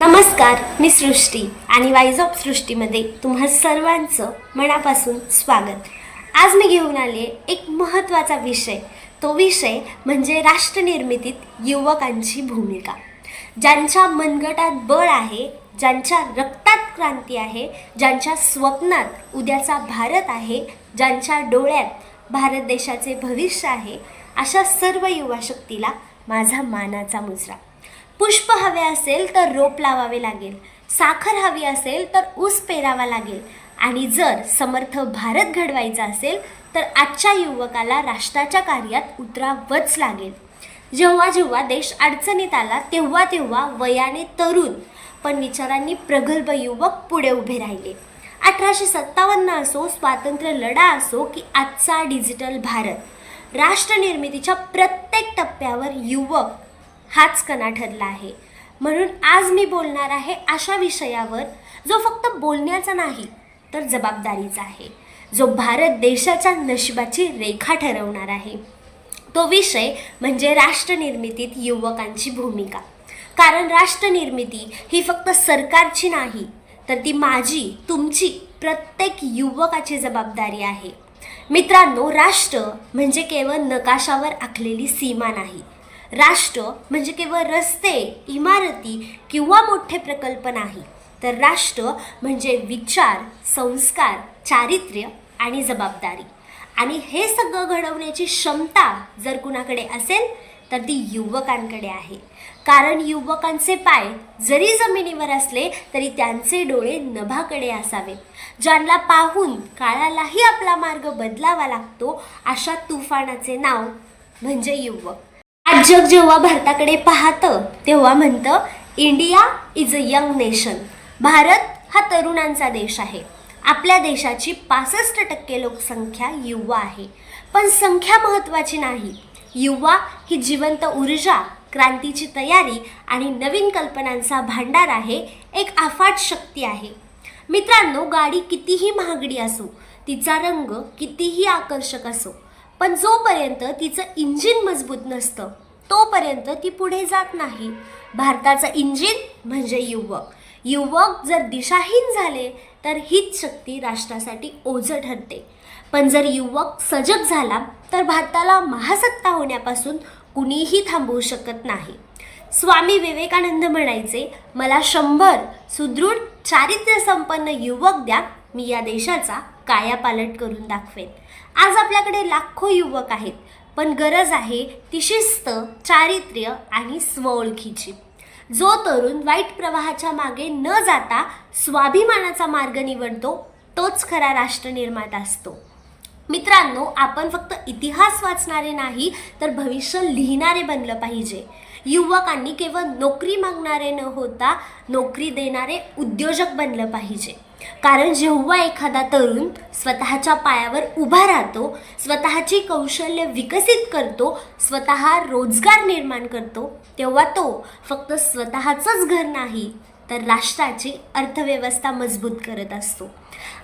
नमस्कार मी सृष्टी आणि wise of सृष्टीमध्ये तुम्हा सर्वांचं मनापासून स्वागत. आज मी घेऊन आले एक महत्त्वाचा विषय. तो विषय म्हणजे राष्ट्रनिर्मितीत युवकांची भूमिका. ज्यांच्या मनगटात बळ आहे ज्यांच्या रक्तात क्रांती आहे ज्यांच्या स्वप्नात उद्याचा भारत आहे ज्यांच्या डोळ्यात भारत देशाचे भविष्य आहे अशा सर्व युवा शक्तीला माझा मानाचा मुजरा. पुष्प हवे असेल तर रोप लावावे लागेल. साखर हवी असेल तर ऊस पेरावा लागेल. आणि जर समर्थ भारत घडवायचा असेल तर आजच्या युवकाला राष्ट्राच्या कार्यात उतरावंच लागेल. जेव्हा जेव्हा देश अडचणीत आला तेव्हा तेव्हा वयाने तरुण पण विचारांनी प्रगल्भ युवक पुढे उभे राहिले. अठराशे सत्तावन्न असो स्वातंत्र्य लढा असो की आजचा डिजिटल भारत. राष्ट्रनिर्मितीच्या प्रत्येक टप्प्यावर युवक हाच कणा ठरला आहे. म्हणून आज मी बोलणार आहे अशा विषयावर जो फक्त बोलण्याचा नाही तर जबाबदारीचा आहे. जो भारत देशाच्या नशिबाची रेखा ठरवणार आहे. तो विषय म्हणजे राष्ट्रनिर्मितीत युवकांची भूमिका. कारण राष्ट्रनिर्मिती ही फक्त सरकारची नाही तर ती माझी तुमची प्रत्येक युवकाची जबाबदारी आहे. मित्रांनो राष्ट्र म्हणजे केवळ नकाशावर आखलेली सीमा नाही. राष्ट्र म्हणजे केवळ रस्ते इमारती किंवा मोठे प्रकल्प नाही तर राष्ट्र म्हणजे विचार संस्कार चारित्र्य आणि जबाबदारी. आणि हे सगळं घडवण्याची क्षमता जर कुणाकडे असेल तर ती युवकांकडे आहे. कारण युवकांचे पाय जरी जमिनीवर असले तरी त्यांचे डोळे नभाकडे असावेत ज्यांना पाहून काळालाही आपला मार्ग बदलावा लागतो अशा तुफानाचे नाव म्हणजे युवक. आज जग जेव्हा भारताकडे पाहतं तेव्हा म्हणतं India is a young nation Bharat हा तरुणांचा देश आहे. आपल्या देशाची पासष्ट टक्के लोकसंख्या युवा आहे. पण संख्या महत्त्वाची नाही. युवा ही जिवंत ऊर्जा क्रांतीची तयारी आणि नवीन कल्पनांचा भांडार आहे एक अफाट शक्ती आहे. मित्रांनो गाडी कितीही महागडी असो तिचा रंग कितीही आकर्षक असो पण जोपर्यंत तिचं इंजिन मजबूत नसतं तोपर्यंत ती पुढे जात नाही. भारताचं इंजिन म्हणजे युवक. युवक जर दिशाहीन झाले तर हीच शक्ती राष्ट्रासाठी ओझं ठरते. पण जर युवक सजग झाला तर भारताला महासत्ता होण्यापासून कुणीही थांबवू शकत नाही. स्वामी विवेकानंद म्हणायचे मला शंभर सुदृढ चारित्र्य संपन्न युवक द्या मी या देशाचा कायापालट करून दाखवेन. आज आपल्याकडे लाखो युवक आहेत पण गरज आहे ती शिस्त चारित्र्य आणि स्वओळखीची. जो तरुण वाईट प्रवाहाच्या मागे न जाता स्वाभिमानाचा मार्ग निवडतो तोच खरा राष्ट्रनिर्माता असतो. मित्रांनो आपण फक्त इतिहास वाचणारे नाही तर भविष्य लिहिणारे बनलं पाहिजे. युवकांनी केवळ नोकरी मागणारे न होता नोकरी देणारे उद्योजक बनलं पाहिजे. कारण जेव्हा एखादा तरुण स्वतःच्या पायावर उभा राहतो स्वतःची कौशल्य विकसित करतो स्वतः रोजगार निर्माण करतो तेव्हा तो फक्त स्वतःचंच घर नाही तर राष्ट्राची अर्थव्यवस्था मजबूत करत असतो.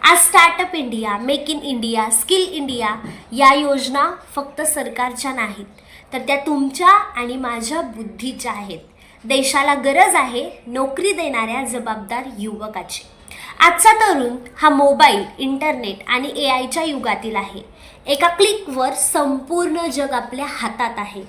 आज startup India make in India skill India या योजना फक्त सरकारच्या नाहीत तर त्या तुमच्या आणि माझ्या बुद्धीच्या आहेत. देशाला गरज आहे नोकरी देणाऱ्या जबाबदार युवकाची. आजचा तरुण हा मोबाईल इंटरनेट आणि ए आयच्या युगातील आहे. एका क्लिकवर संपूर्ण जग आपल्या हातात आहे.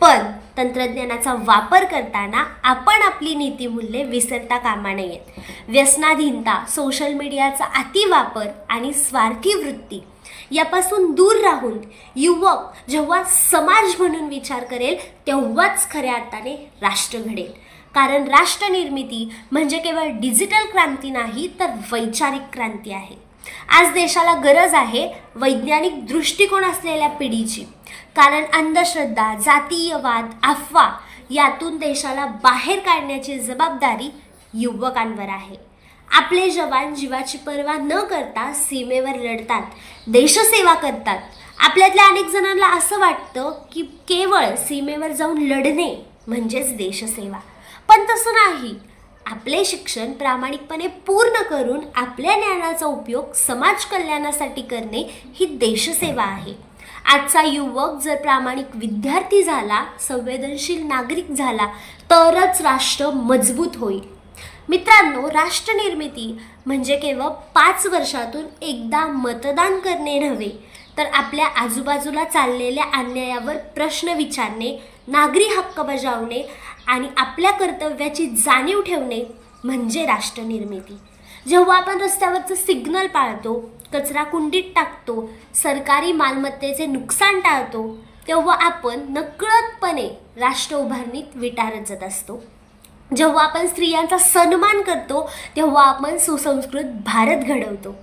पण तंत्रज्ञानाचा वापर करताना आपण आपली नीतीमूल्ये विसरता कामा नयेत. व्यसनाधीनता सोशल मीडियाचा अतिवापर आणि स्वार्थी वृत्ती यापासून दूर राहून युवक जेव्हा समाज म्हणून विचार करेल तेव्हाच खऱ्या अर्थाने राष्ट्र घडेल. कारण राष्ट्रनिर्मिती म्हणजे केवळ डिजिटल क्रांती नाही तर वैचारिक क्रांती आहे. आज देशाला गरज आहे वैज्ञानिक दृष्टिकोन असलेल्या पिढीची. कारण अंधश्रद्धा जातीयवाद अफवा यातून देशाला बाहेर काढण्याची जबाबदारी युवकांवर आहे. आपले जवान जीवाची पर्वा न करता सीमेवर लढतात देशसेवा करतात. आपल्यातल्या अनेक जणांना असं वाटतं की केवळ सीमेवर जाऊन लढणे म्हणजेच देशसेवा. पण तसं नाही. आपले शिक्षण प्रामाणिकपणे पूर्ण करून आपल्या ज्ञानाचा उपयोग समाज कल्याणासाठी करणे ही देशसेवा आहे. आजचा युवक जर प्रामाणिक विद्यार्थी झाला संवेदनशील नागरिक झाला तरच राष्ट्र मजबूत होईल. मित्रांनो राष्ट्रनिर्मिती म्हणजे केवळ पाच वर्षातून एकदा मतदान करणे नव्हे तर आपल्या आजूबाजूला चाललेल्या अन्यायावर प्रश्न विचारणे नागरी हक्क बजावणे आणि आपल्या कर्तव्याची जाणीव ठेवणे म्हणजे राष्ट्रनिर्मिती. जेव्हा आपण रस्त्यावरचं सिग्नल पाळतो कचरा कुंडीत टाकतो सरकारी मालमत्तेचे नुकसान टाळतो तेव्हा आपण नकळतपणे राष्ट्र उभारणीत विटारत जात असतो. जेव्हा आपण स्त्रियांचा सन्मान करतो तेव्हा आपण सुसंस्कृत भारत घडवतो.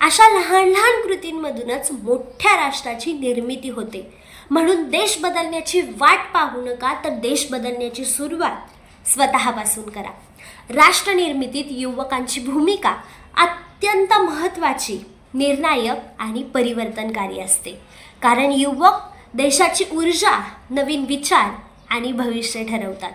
अशा लहान लहान कृतींमधूनच मोठ्या राष्ट्राची निर्मिती होते. म्हणून देश बदलण्याची वाट पाहू नका तर देश बदलण्याची सुरुवात स्वतःपासून करा. राष्ट्रनिर्मितीत युवकांची भूमिका अत्यंत महत्त्वाची निर्णायक आणि परिवर्तनकारी असते. कारण युवक देशाची ऊर्जा नवीन विचार आणि भविष्य ठरवतात.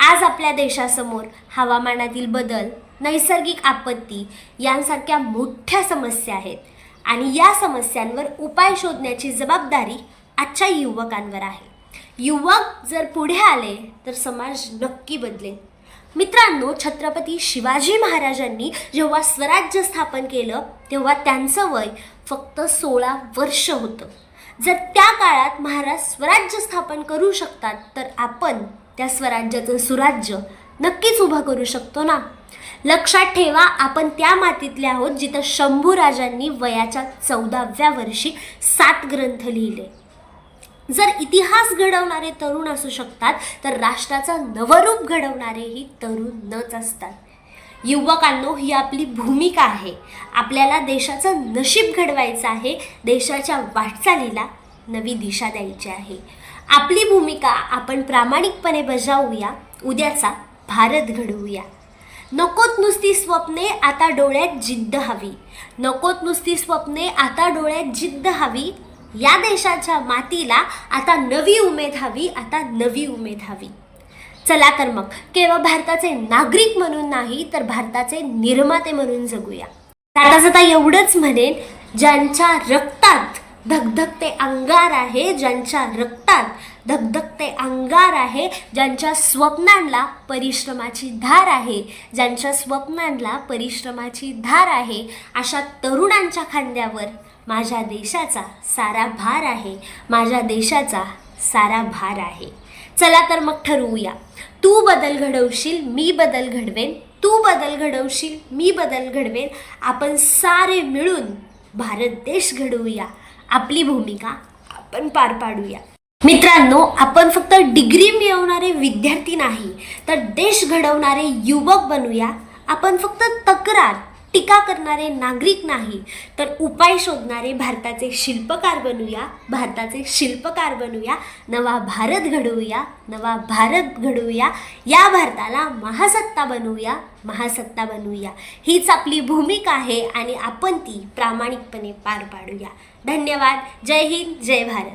आज आपल्या देशासमोर हवामानातील बदल नैसर्गिक आपत्ती यांसारख्या मोठ्या समस्या आहेत आणि या समस्यांवर उपाय शोधण्याची जबाबदारी आजच्या युवकांवर आहे. युवक जर पुढे आले तर समाज नक्की बदलेल. मित्रांनो छत्रपती शिवाजी महाराजांनी जेव्हा स्वराज्य स्थापन केलं तेव्हा त्यांचं वय फक्त सोळा वर्ष होतं. जर त्या काळात महाराज स्वराज्य स्थापन करू शकतात तर आपण त्या स्वराज्याचं सुराज्य नक्कीच उभं करू शकतो ना? लक्षात ठेवा आपण त्या मातीतले आहोत जिथं शंभू राजांनी वयाच्या चौदाव्या वर्षी सात ग्रंथ लिहिले. जर इतिहास घडवणारे तरुण असू शकतात तर राष्ट्राचं नवरूप घडवणारेही तरुण नच असतात. युवकांनो ही आपली भूमिका आहे. आपल्याला देशाचं नशीब घडवायचं आहे देशाच्या वाटचालीला नवी दिशा द्यायची आहे. आपली भूमिका आपण प्रामाणिकपणे बजावूया उद्याचा भारत घडवूया. नकोत नुसती स्वप्ने आता डोळ्यात जिद्द हवी. नकोत नुसती स्वप्ने आता डोळ्यात जिद्द हवी या देशाच्या मातीला आता नवी उमेद हवी आता नवी उमेद हवी. चला तर मग केवळ भारताचे नागरिक म्हणून नाही तर भारताचे निर्माते म्हणून जगूया. आता जाता एवढंच म्हणेन ज्यांच्या रक्तात धगधगते अंगार आहे ज्यांच्या रक्तात धगधगते अंगार आहे ज्यांच्या स्वप्नांना परिश्रमाची धार आहे ज्यांच्या स्वप्नांना परिश्रमाची धार आहे अशा तरुणांच्या खांद्यावर माझ्या देशाचा सारा भार आहे. माझ्या देशाचा सारा भार आहे. चला तर मग ठरवूया. तू बदल घडवशील मी बदल घडवेन. तू बदल घडवशील मी बदल घडवेन. आपण सारे मिळून भारत देश घडवूया. आपली भूमिका आपण पार पाडूया. मित्रांनो आपण फक्त डिग्री मिळवणारे विद्यार्थी नाही तर देश घडवणारे युवक बनूया. आपण फक्त तक्रार टीका करणारे नागरिक नाही तर उपाय शोधणारे भारताचे शिल्पकार बनूया भारताचे शिल्पकार बनूया नवा भारत घडवूया नवा भारत घडवूया या भारताला महासत्ता बनवूया महासत्ता बनवूया. हीच आपली भूमिका आहे आणि आपण ती प्रामाणिकपणे पार पाडूया. धन्यवाद. जय हिंद जय भारत.